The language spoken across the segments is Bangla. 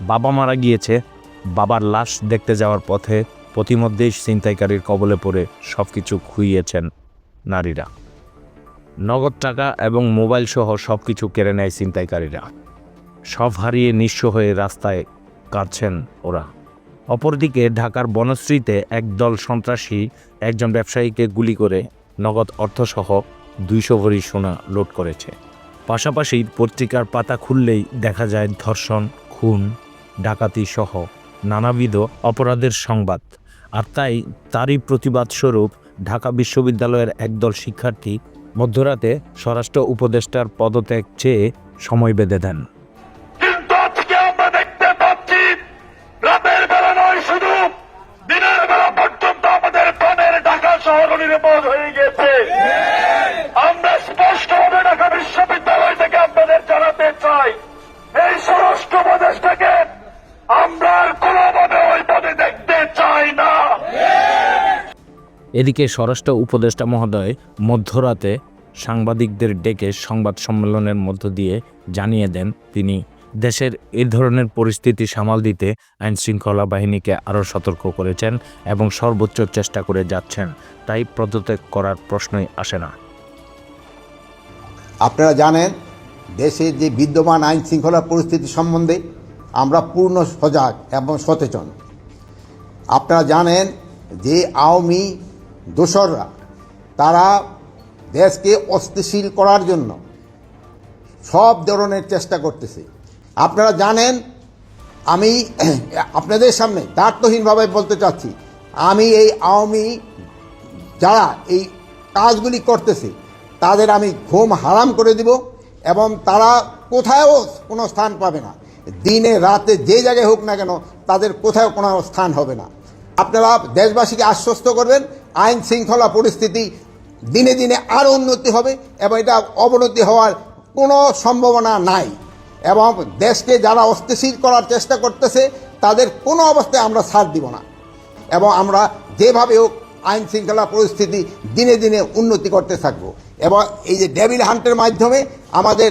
বাবা মারা গিয়েছে। বাবার লাশ দেখতে যাওয়ার পথে প্রতিমধ্যেই ছিনতাইকারীর কবলে পড়ে সব কিছু খুইয়েছেন নারীরা। নগদ টাকা এবং মোবাইল সহ সব কিছু কেড়ে নেয় ছিনতাইকারীরা। সব হারিয়ে নিঃস্ব হয়ে রাস্তায় কাটছেন ওরা। অপরদিকে ঢাকার বনশ্রীতে একদল সন্ত্রাসী একজন ব্যবসায়ীকে গুলি করে নগদ অর্থসহ দুইশো ভরি সোনা লোড করেছে। পাশাপাশি পত্রিকার পাতা খুললেই দেখা যায় ধর্ষণ, খুন, ডাকাতি সহ নানাবিধ অপরাধের সংবাদ। আর তাই তারই প্রতিবাদ স্বরূপ ঢাকা বিশ্ববিদ্যালয়ের একদল শিক্ষার্থী মধ্যরাতে স্বরাষ্ট্র উপদেষ্টার পদত্যাগ চেয়ে সময় বেঁধে দেন। আমরা এদিকে স্বরাষ্ট্র উপদেষ্টা মহোদয় মধ্যরাতে সাংবাদিকদের ডেকে সংবাদ সম্মেলনের মধ্য দিয়ে জানিয়ে দেন তিনি, দেশের এ ধরনের পরিস্থিতি সামাল দিতে আইনশৃঙ্খলা বাহিনীকে আরও সতর্ক করেছেন এবং সর্বোচ্চ চেষ্টা করে যাচ্ছেন। তাই পদত্যাগ করার প্রশ্নই আসে না। আপনারা জানেন, দেশের যে বিদ্যমান আইন শৃঙ্খলা পরিস্থিতি সম্বন্ধে আমরা পূর্ণ সজাগ এবং সচেতন। আপনারা জানেন যে আওয়ামী দোসররা, তারা দেশকে অস্থিশীল করার জন্য সব ধরনের চেষ্টা করতেছে। আপনারা জানেন, আমি আপনাদের সামনে দার্থহীনভাবে বলতে চাচ্ছি, আমি এই আওয়ামী যারা এই কাজগুলি করতেছে, তাদের আমি ঘুম হারাম করে দিব এবং তারা কোথাও কোনো স্থান পাবে না। দিনে, রাতে, যে জায়গায় হোক না কেন, তাদের কোথাও কোনো স্থান হবে না। আপনারা দেশবাসীকে আশ্বস্ত করবেন আইন শৃঙ্খলা পরিস্থিতি দিনে দিনে আরও উন্নতি হবে এবং এটা অবনতি হওয়ার কোনো সম্ভাবনা নাই। এবং দেশকে যারা অস্থিশীল করার চেষ্টা করতেছে, তাদের কোনো অবস্থায় আমরা ছাড় দিব না। এবং আমরা যেভাবে হোক আইন শৃঙ্খলা পরিস্থিতি দিনে দিনে উন্নতি করতে থাকব। এবং এই যে ডেভিল হান্টের মাধ্যমে আমাদের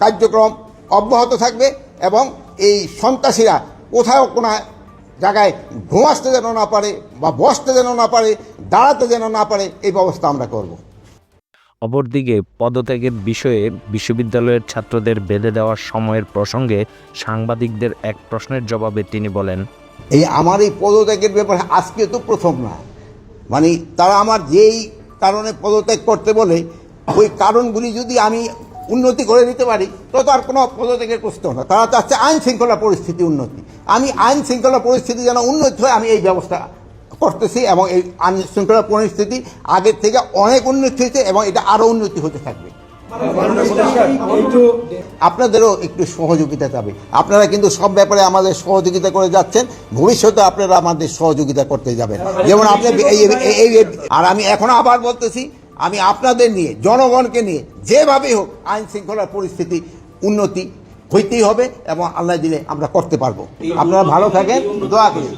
কার্যক্রম অব্যাহত থাকবে এবং এই সন্ত্রাসীরা কোথাও কোনো জায়গায় ঘুমাসতে যেন না পারে বা বসতে যেন না পারে দাঁড়াতে যেন না পারে এই ব্যবস্থা আমরা করব। অপরদিকে পদত্যাগের বিষয়ে বিশ্ববিদ্যালয়ের ছাত্রদের বেঁধে দেওয়ার সময়ের প্রসঙ্গে সাংবাদিকদের এক প্রশ্নের জবাবে তিনি বলেন এই আমার এই পদত্যাগের ব্যাপারে আজকে তো প্রথম না। মানে তারা আমার যেই কারণে পদত্যাগ করতে বলে ওই কারণগুলি যদি আমি উন্নতি করে দিতে পারি তো তার কোনো পদত্যাগের প্রশ্ন না। তারা চাচ্ছে আইন শৃঙ্খলা পরিস্থিতি উন্নতি। আমি আইন শৃঙ্খলা পরিস্থিতি যেন উন্নতি হয়, আমি এই ব্যবস্থা করতেছি এবং এই আইন শৃঙ্খলা পরিস্থিতি আগের থেকে অনেক উন্নতি হয়েছে এবং এটা আরও উন্নতি হতে থাকবে। আপনাদেরও একটু সহযোগিতা চাবে। আপনারা কিন্তু সব ব্যাপারে আমাদের সহযোগিতা করে যাচ্ছেন। ভবিষ্যতে আপনারা আমাদের সহযোগিতা করতে যাবেন। যেমন আপনি এই- আর আমি এখন আবার বলতেছি আমি আপনাদের নিয়ে জনগণকে নিয়ে যেভাবেই হোক আইন শৃঙ্খলার পরিস্থিতি উন্নতি হইতেই হবে এবং আল্লাহ দিলে আমরা করতে পারব। আপনারা ভালো থাকেন দোয়া করি।